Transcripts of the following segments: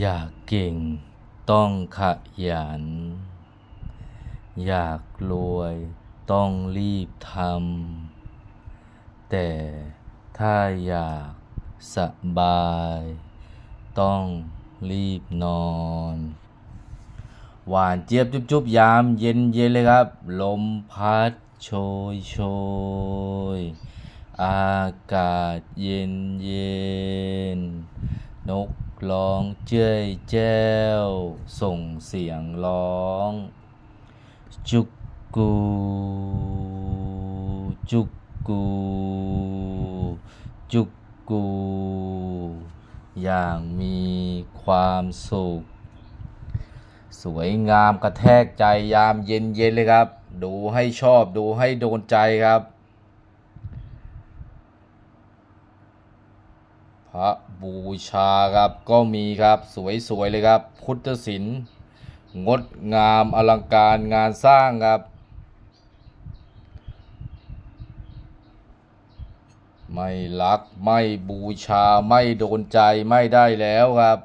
อยากเก่งต้องขยัน อยากรวยต้องรีบทำ แต่ถ้าอยากสบาย ต้องรีบนอน หวานเจี๊ยบจุบๆยามเย็นเย็นเลยครับ ลมพัดโชยโชย อากาศเย็นเย็นนก ร้องเจ้ยแจ้ว ส่งเสียงร้อง จุกกู จุกกู จุกกู อย่างมีความสุข สวยงามกระแทกใจยามเย็นเย็นๆเลยครับ ดูให้ชอบดูให้โดนใจครับ พระบูชาครับก็มีครับสวยๆเลยครับ พุทธศิลป์งดงามอลังการงานสร้างครับ ไม่รักไม่บูชาไม่โดนใจไม่ได้แล้วครับ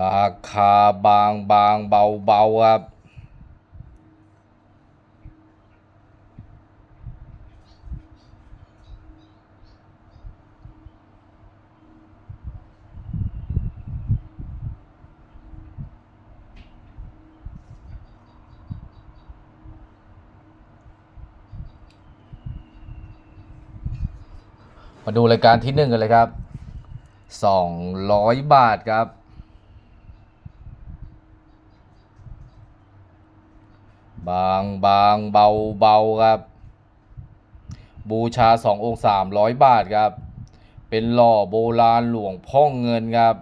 ราคาบางบางเบาเบาครับ มาดูรายการที่หนึ่งกันเลยครับสองร้อยบาทครับบางบางเบาเบาครับ บูชาสององค์สามร้อยบาทครับ เป็นหล่อโบราณหลวงพ่อเงินครับ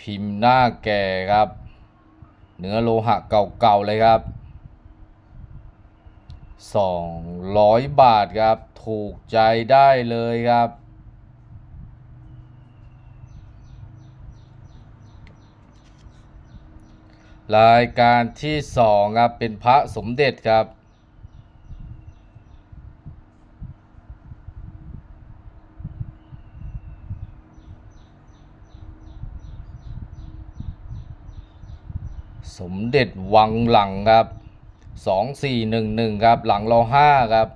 พิมพ์หน้าแก่ครับ เนื้อโลหะเก่าๆเลยครับ สองร้อยบาทครับ ถูกใจได้เลยครับ รายการที่สองครับ เป็นพระสมเด็จครับ สมเด็จวังหลังครับ สองสี่หนึ่งหนึ่งครับ หลังรอห้าครับ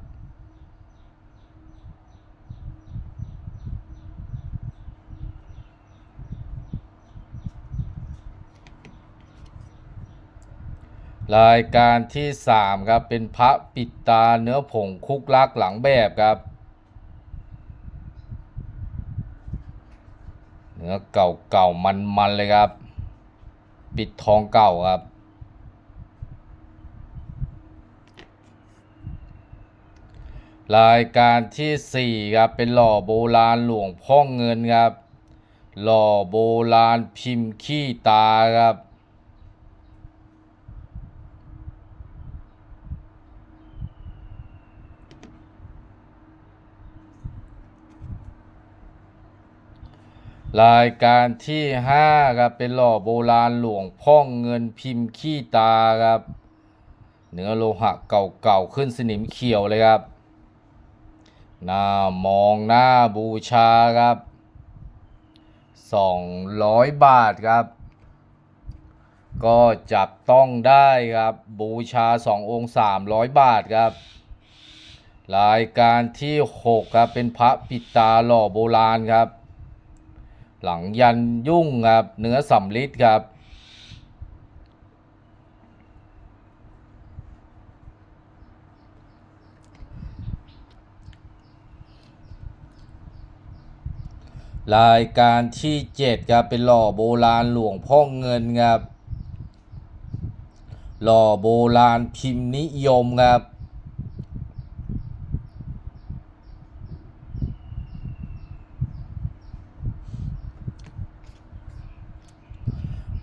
รายการที่สามครับ เป็นพระปิดตาเนื้อผงคุกลักหลังแบบครับเนื้อเก่าเก่ามันมันเลยครับ ปิดทองเก่าครับ รายการที่สี่ครับ เป็นหล่อโบราณหลวงพ่อเงินครับ หล่อโบราณพิมพ์ขี้ตาครับ รายการที่ห้าครับ เป็นหล่อโบราณหลวงพ่อเงินพิมพ์ขี้ตาครับ เนื้อโลหะเก่าๆขึ้นสนิมเขียวเลยครับ น้ามองหน้าบูชาครับสองร้อยบาทครับ ก็จับต้องได้ครับ บูชาสององค์สามร้อยบาทครับ รายการที่หกครับ เป็นพระปิตาหล่อโบราณครับ หลังยันยุ่งครับ เนื้อสำลิดครับ รายการที่เจ็ดครับเป็นหล่อโบราณหลวงพ่อเงินครับหล่อโบราณพิมพ์นิยมครับ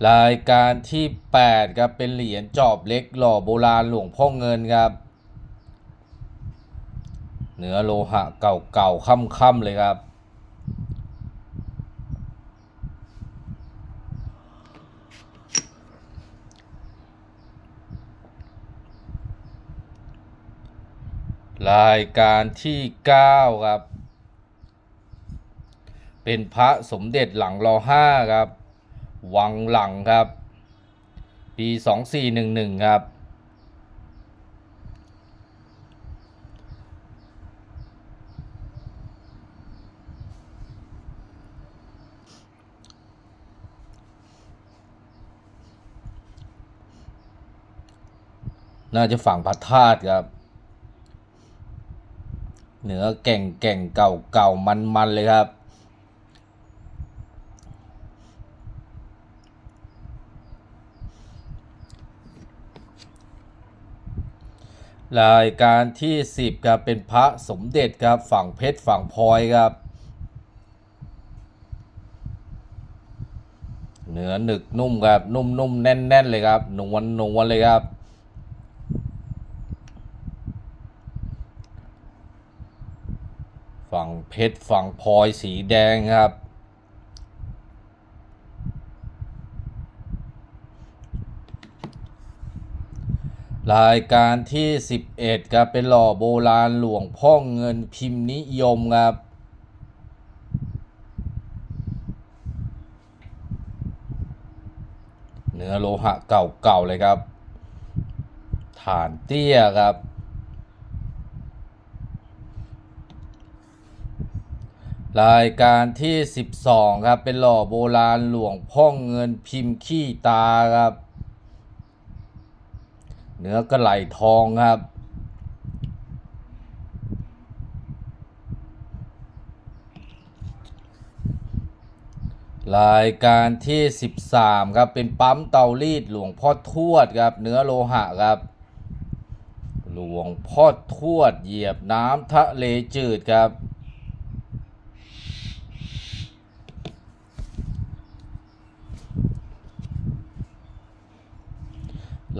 รายการที่8ครับเป็นเหรียญจอบเล็กหล่อโบราณหลวงพ่อเงินครับเนื้อโลหะเก่าๆค่ำๆเลยครับ รายการที่เก้าครับ เป็นพระสมเด็จหลังรอห้าครับ วังหลังครับ ปีสองสี่หนึ่งหนึ่งครับ น่าจะฝั่งพระธาตุครับ เหนือแก่งแก่งเก่าเก่ามันมันเลยครับ รายการที่สิบครับเป็นพระสมเด็จครับฝั่งเพชรฝั่งพลอยครับ เนื้อหนึกนุ่มครับนุ่มนุ่มแน่นแน่นเลยครับนวลนวลเลยครับ ฝั่งเพชรฝั่งพลอยสีแดงครับ รายการที่ 11ครับเป็นหล่อโบราณหลวงพ่อเงินพิมพ์นิยมครับเนื้อโลหะเก่าๆเลยครับ ฐานเตี้ยครับ รายการที่ 12 ครับ เป็นหล่อโบราณหลวงพ่อเงินพิมพ์ขี้ตาครับ เนื้อกระไหลทองครับ รายการที่ 13 ครับ เป็นปั๊มเตารีดหลวงพ่อทวดครับ เนื้อโลหะครับ หลวงพ่อทวดเหยียบน้ำทะเลจืดครับ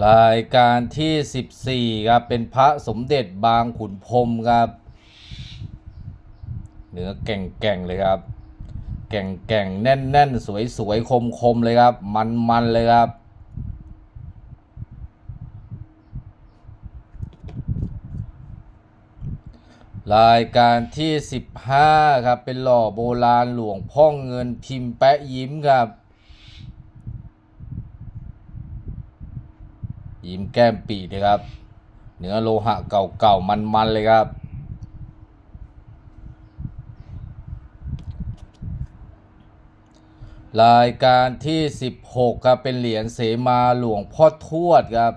รายการที่ 14ครับเป็นพระสมเด็จบางขุนพรมครับเนื้อแก่งๆเลยครับ แก่งๆแน่นๆสวยๆคมๆเลยครับ มันๆเลยครับ รายการที่ 15 ครับเป็นหล่อโบราณหลวงพ่อเงินพิมพ์แปะยิ้มครับ ยิ้มแก้มปีเลยครับ เนื้อโลหะเก่าๆ มันๆ เลยครับ รายการที่ 16 ครับ เป็นเหรียญเสมาหลวงพ่อทวดครับ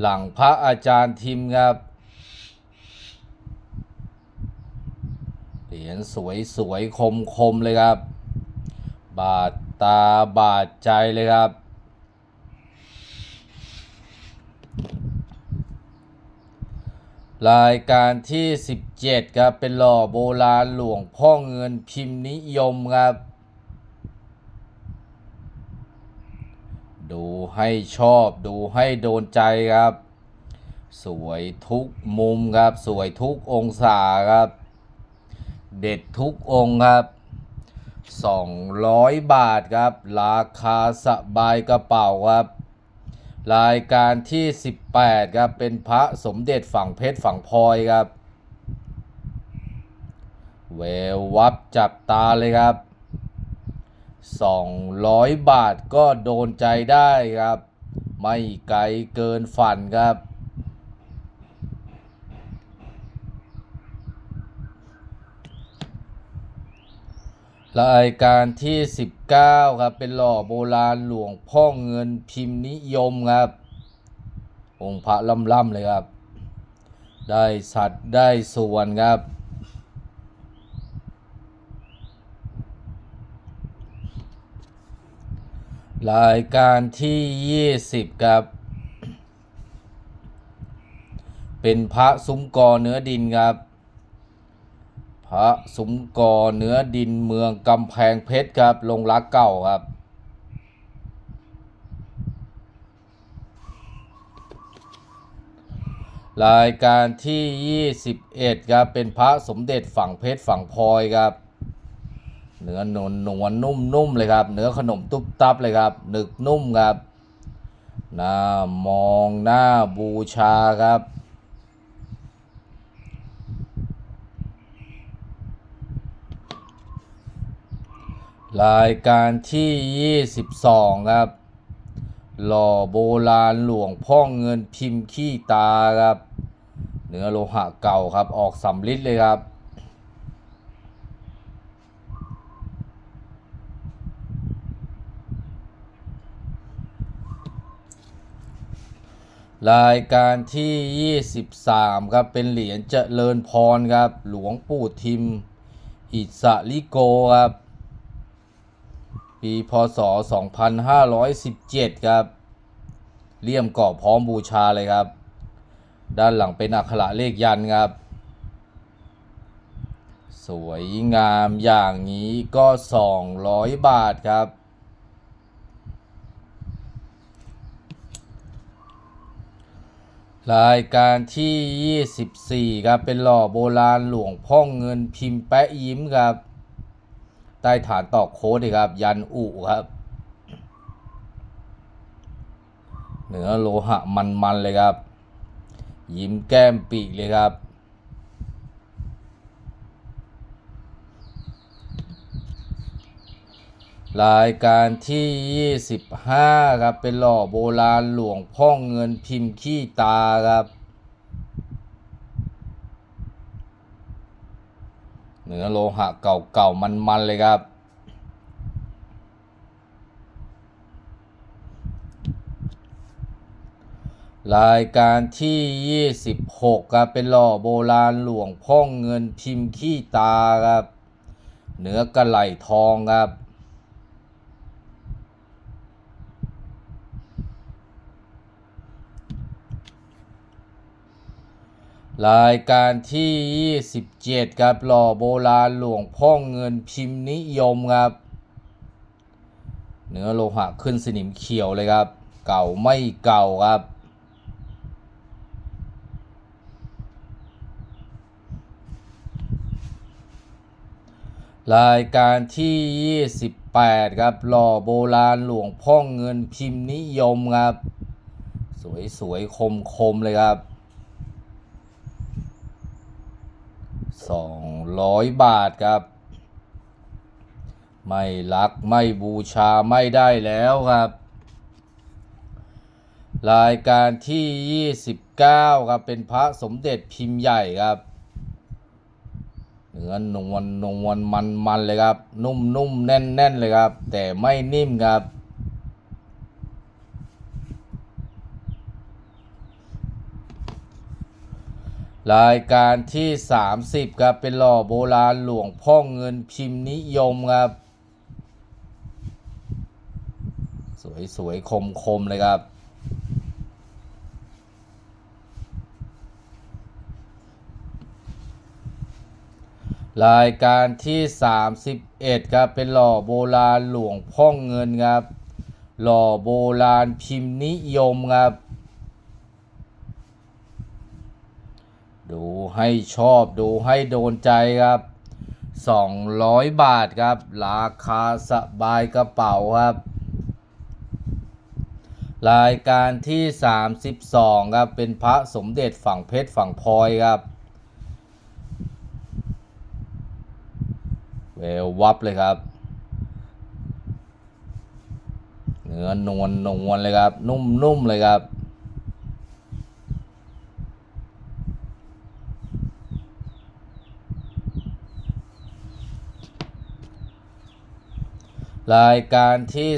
หลังพระอาจารย์ทิมครับ เหรียญสวยสวยคมคมๆ เลยครับ บาดตาบาดใจเลยครับ รายการที่ 17ครับเป็นหล่อโบราณหลวงพ่อเงินพิมพ์นิยมครับ ดูให้ชอบดูให้โดนใจครับ สวยทุกมุมครับ สวยทุกองศาครับ เด็ดทุกองครับ 200 บาทครับ ราคาสบายกระเป๋าครับ รายการที่ 18 ครับ เป็นพระสมเด็จฝั่งเพชรฝั่งพลอยครับ เวววับจับตาเลยครับ 200 บาทก็โดนใจได้ครับ ไม่ไกลเกินฝันครับ รายการที่ 19 ครับ เป็นหล่อโบราณหลวงพ่อเงินพิมพ์นิยมครับ องค์พระล่ำๆเลยครับ ได้สัตว์ได้ส่วนครับ รายการที่ 20 ครับ เป็นพระซุ้มกอเนื้อดินครับ ระซุ้มกอเนื้อดินเมืองกำแพงเพชรครับ ลงรักเก่าครับ รายการที่ 21 ครับ เป็นพระสมเด็จฝั่งเพชรฝั่งพลอยครับ เนื้อนวลนวลนุ่มนุ่มเลยครับ เนื้อขนมตุ๊บตับเลยครับ หนึกนุ่มครับ หน้ามองหน้าบูชาครับ รายการที่ 22 ครับ หล่อโบราณหลวงพ่อเงินพิมพ์ขี้ตาครับ เนื้อโลหะเก่าครับ ออกสำลิดเลยครับรายการที่ 23 ครับ เป็นเหรียญเจริญพรครับ หลวงปู่ทิม อิสริโกครับ ปีพศ 2517 ครับเลี่ยมกรอบพร้อมบูชาเลยครับ ด้านหลังเป็นอักขระเลขยันครับ สวยงามอย่างนี้ก็ 200 บาทครับ รายการที่ 24 ครับ เป็นหล่อโบราณหลวงพ่อเงินพิมพ์แปะยิ้มครับ ต้ฐานตอกโค้ดครับ ยันอุครับ เหนือโลหะมันๆเลยครับ ยิ้มแก้มปีกเลยครับรายการที่ 25 ครับ เป็นหล่อโบราณหลวงพ่อเงินพิมพ์ขี้ตาครับ เนื้อโลหะเก่าๆ มันๆ เลยครับ รายการที่ 26 ครับ เป็นหล่อโบราณหลวงพ่อเงินพิมพ์ขี้ตาครับ เนื้อกระไหลทองครับ รายการที่ 27 ครับ หล่อโบราณหลวงพ่อเงินพิมพ์นิยมครับ เนื้อโลหะขึ้นสนิมเขียวเลยครับ เก่าไม่เก่าครับ รายการที่ 28 ครับ หล่อโบราณหลวงพ่อเงินพิมพ์นิยมครับ สวยๆคมๆเลยครับ 200 บาทครับ ไม่รักไม่บูชาไม่ได้แล้วครับ รายการที่ 29 ครับ เป็นพระสมเด็จพิมพ์ใหญ่ครับเนื้อนวลนวลมันมันเลยครับ นุ่มนุ่มแน่นแน่นเลยครับ แต่ไม่นิ่มครับ รายการที่ 30ครับเป็นหล่อโบราณหลวงพ่อเงินพิมพ์นิยมครับ สวยสวยคมคมๆ เลยครับ รายการที่ 31ครับเป็นหล่อโบราณหลวงพ่อเงินครับ หล่อโบราณพิมพ์นิยมครับ ดู ให้ชอบดูให้โดนใจครับ 200 บาทครับ ราคาสบายกระเป๋าครับ รายการที่ 32 ครับ เป็นพระสมเด็จฝั่งเพชรฝั่งพลอยครับแวววับเลยครับเนื้อนวลนวลเลยครับ นุ่มๆเลยครับ รายการที่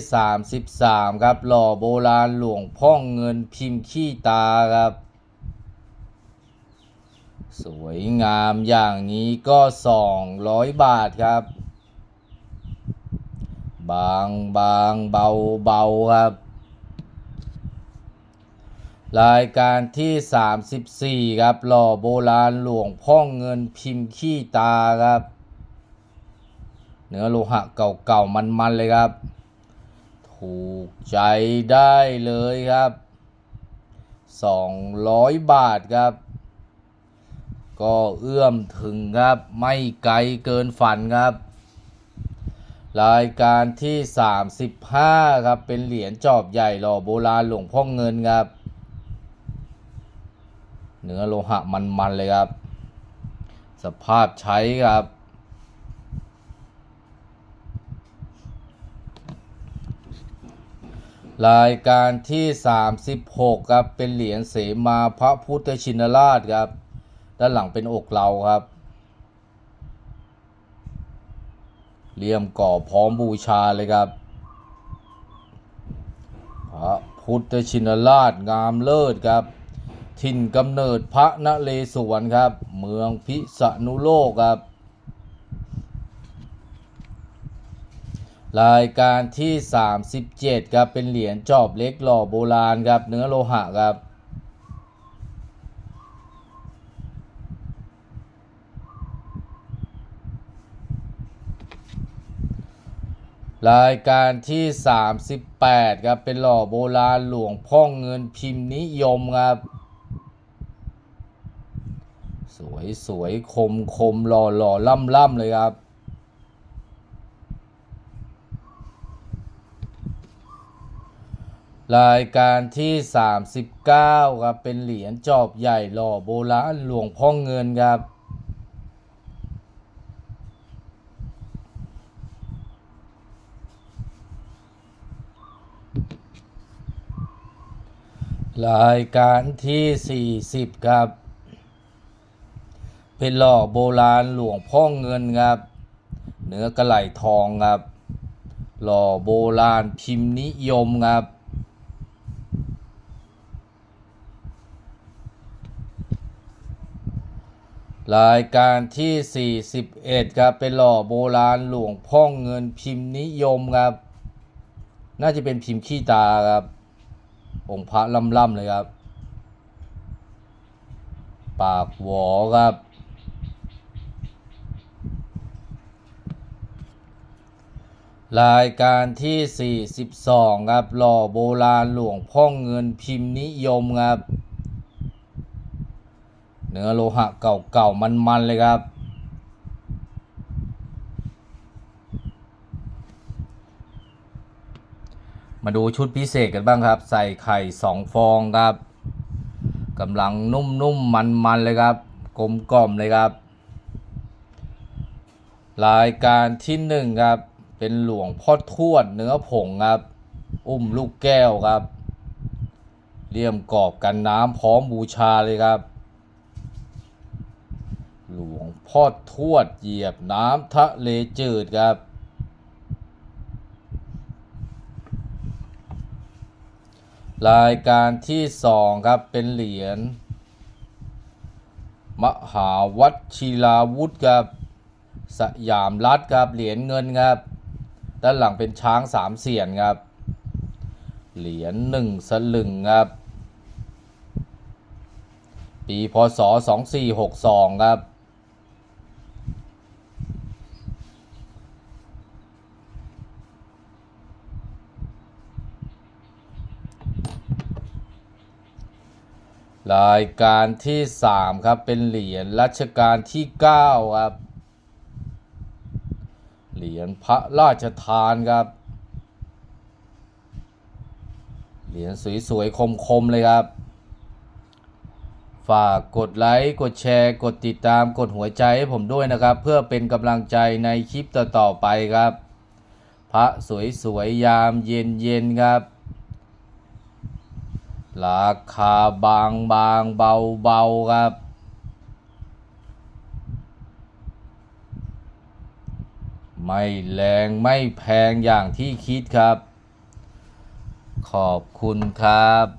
33 ครับ หล่อโบราณหลวงพ่อเงินพิมพ์ขี้ตาครับ สวยงามอย่างนี้ก็ 200 บาทครับ บางบางเบาเบาครับ รายการที่ 34 ครับ หล่อโบราณหลวงพ่อเงินพิมพ์ขี้ตาครับ เนื้อโลหะเก่าๆ มันๆ เลยครับ ถูกใจได้เลยครับ 200 บาทครับ ก็เอื้อมถึงครับ ไม่ไกลเกินฝันครับ รายการที่ 35 ครับ เป็นเหรียญจอบใหญ่หล่อโบราณหลวงพ่อเงินครับ เนื้อโลหะมันๆ เลยครับ สภาพใช้ครับ รายการที่ 36 ครับ เป็นเหรียญเสมาพระพุทธชินราชครับ ด้านหลังเป็นอกเราครับเลี่ยมก่อพร้อมบูชาเลยครับ พระพุทธชินราชงามเลิศครับ ถิ่นกำเนิดพระนเรศวรครับ เมืองพิษณุโลกครับ รายการที่ 37ครับเป็นเหรียญจอบเล็กหล่อโบราณครับเนื้อโลหะครับรายการที่ 38ครับเป็นหล่อโบราณหลวงพ่อเงินพิมพ์นิยมครับ สวยสวยคมคมหล่อหล่อล่ำล่ำเลยครับ รายการที่ 39 ครับ เป็นเหรียญจอบใหญ่หล่อโบราณหลวงพ่อเงินครับ รายการที่ 40 ครับ เป็นหล่อโบราณหลวงพ่อเงินครับ เนื้อกระไหลทองครับ หล่อโบราณพิมพ์นิยมครับ รายการที่ 41 ครับ เป็นหล่อโบราณหลวงพ่อเงินพิมพ์นิยมครับ น่าจะเป็นพิมพ์ขี้ตาครับ องค์พระล่ำๆเลยครับ ปากหวอครับ รายการที่ 42 ครับ หล่อโบราณหลวงพ่อเงินพิมพ์นิยมครับ เนื้อโลหะเก่าๆ มันๆ เลยครับ มาดูชุดพิเศษกันบ้างครับ ใส่ไข่สองฟองครับกำลังนุ่มๆ มันๆ เลยครับ กลมกล่อมเลยครับ รายการที่หนึ่งครับ เป็นหลวงพ่อทวดเนื้อผงครับ อุ้มลูกแก้วครับเลี่ยมกรอบกันน้ำพร้อมบูชาเลยครับ หลวง พ่อทวดเหยียบน้ำทะเลจืดครับ รายการที่สองครับเป็นเหรียญมหาวัชิราวุธครับ สยามรัฐครับเหรียญเงินครับ ด้านหลังเป็นช้างสามเสียนครับ เหรียญหนึ่งสลึงครับ ปีพศสองสี่หกสองครับ รายการที่สามครับ เป็นเหรียญรัชกาลที่เก้าครับ เหรียญพระราชทานครับ เหรียญสวยๆ คมๆ เลยครับ ฝากกดไลค์ กดแชร์ กดติดตาม กดหัวใจให้ผมด้วยนะครับ เพื่อเป็นกำลังใจในคลิปต่อๆไปครับ พระสวยๆ ยามเย็นๆ ครับ ราคาบางบางเบาเบาครับ ไม่แรงไม่แพงอย่างที่คิดครับ ขอบคุณครับ